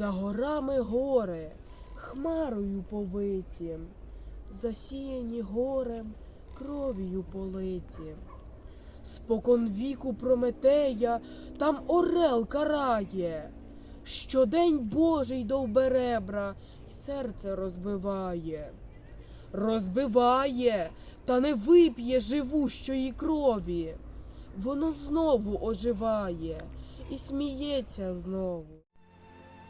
горами гори, хмарою повиті, засіяні горем, кров'ю политі. Спокон віку Прометея там орел карає, щодень Божий довберебра й серце розбиває. Розбиває, та не вип'є живущої крові. Воно знову оживає і сміється знову.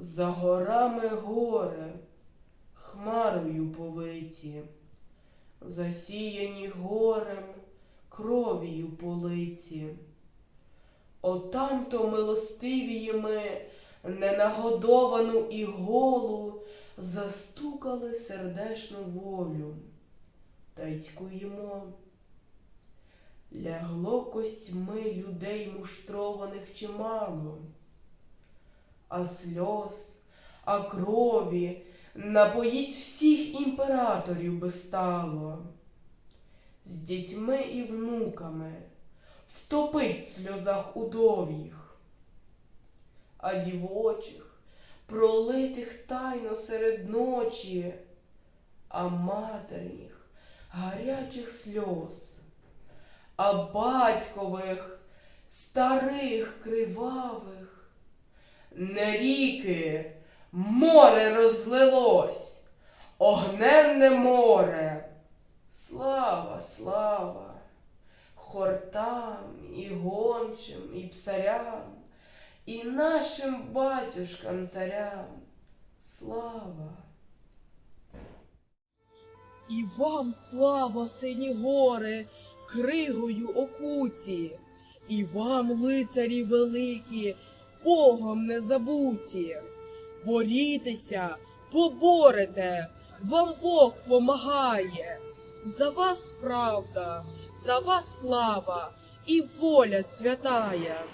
За горами гори, хмарою повиті, засіяні горем, кров'ю политі. Отам-то милостивії ми ненагодовану і голу застукали сердешну волю, та й цькуємо. Лягло костьми людей муштрованих чимало а сльоз, а крові напоїть всіх імператорів би стало, з дітьми і внуками втопить в сльозах удов'їх, а дівочих пролитих тайно серед ночі, а матерніх гарячих сльоз, а батькових старих кривавих. Не ріки, море розлилось, огненне море. Слава, слава, хортам і гончим, і псарям, і нашим батюшкам царям. Слава. І вам слава, сині гори, кригою окуті, і вам, лицарі великі, Богом не забуті. Борітеся, поборете, вам Бог помагає. За вас правда, за вас слава і воля святая.